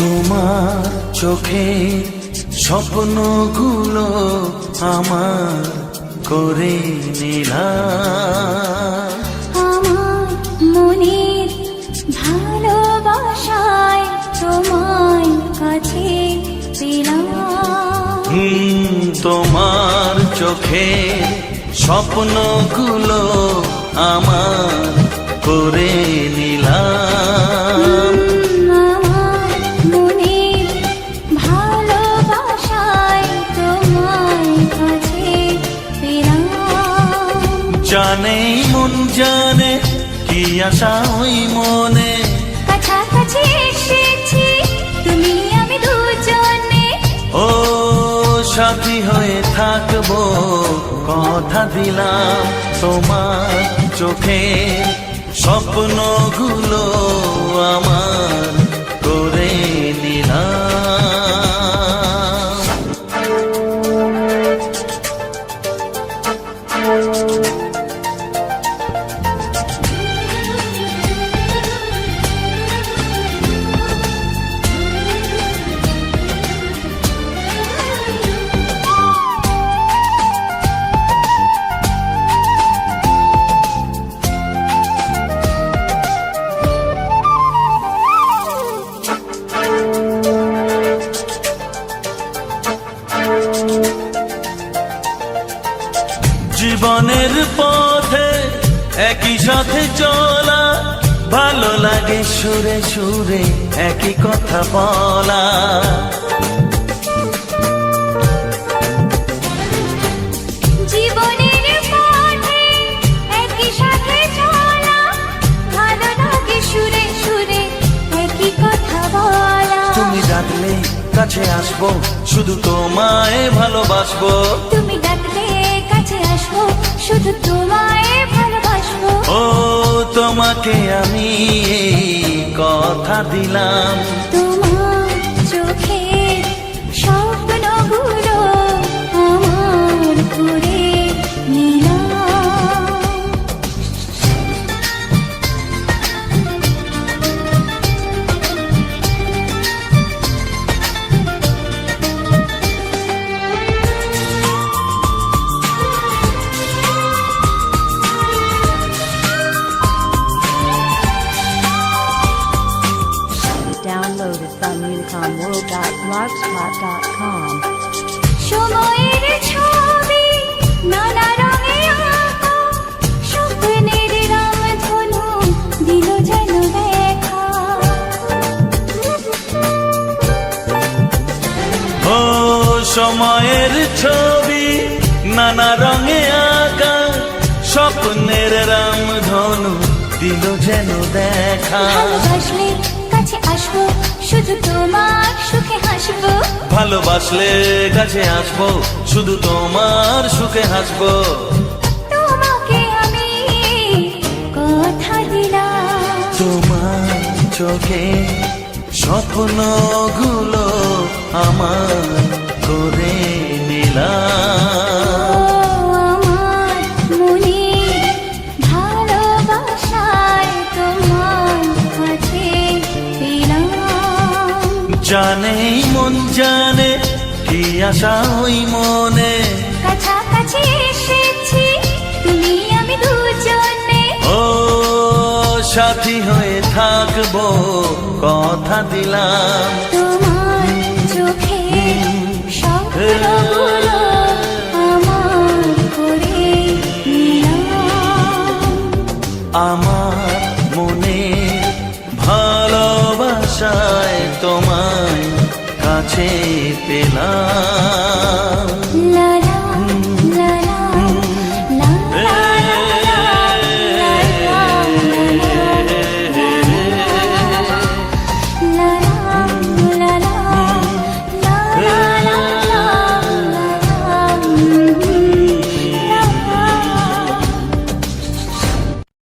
তোমার চোখে স্বপ্নগুলো আমার করে নিলাম আমার মনের ভালোবাসায় তোমায় কাছে হুম, তোমার চোখে স্বপ্নগুলো আমার করে জানে মন জানে কি আশা ওই মনে? কাছাকাছি এসেছি তুমি আমি দুজনে। ও সাথী হয়ে থাকব কথা দিলাম তোমার চোখে। স্বপ্নগুলো আমার জীবনের পথে একই সাথে চলা। ভালো লাগে সুরে সুরে একই কথা বলা। তুমি ডাকলে কাছে আসব শুধু তোমায় ভালোবাসবো। তুমি শুধু তোমায় ভালোবাসবো। ও তোমাকে আমি কথা দিলাম। unicomworld.blogspot.com. সময়ের ছবি নানা রঙে আঁকা স্বপ্নের স্বপ্নের রামধনু দিল যেন দেখা কাছে আসব শুধু তোমার সুখে হাসবো। ভালোবাসলে কাছে আসব শুধু তোমার সুখে হাসবো। তোমাকে আমি কথা দিলাম। তোমার চোখে স্বপ্নগুলো আমার করে নিলাম। জানে মন জানে কি আশা ওই মনে। কাছাকাছি এসেছি তুমি আমি দুজনে। ও সাথী হয়ে থাকব কথা দিলাম। তোমার কাছে পেলাম।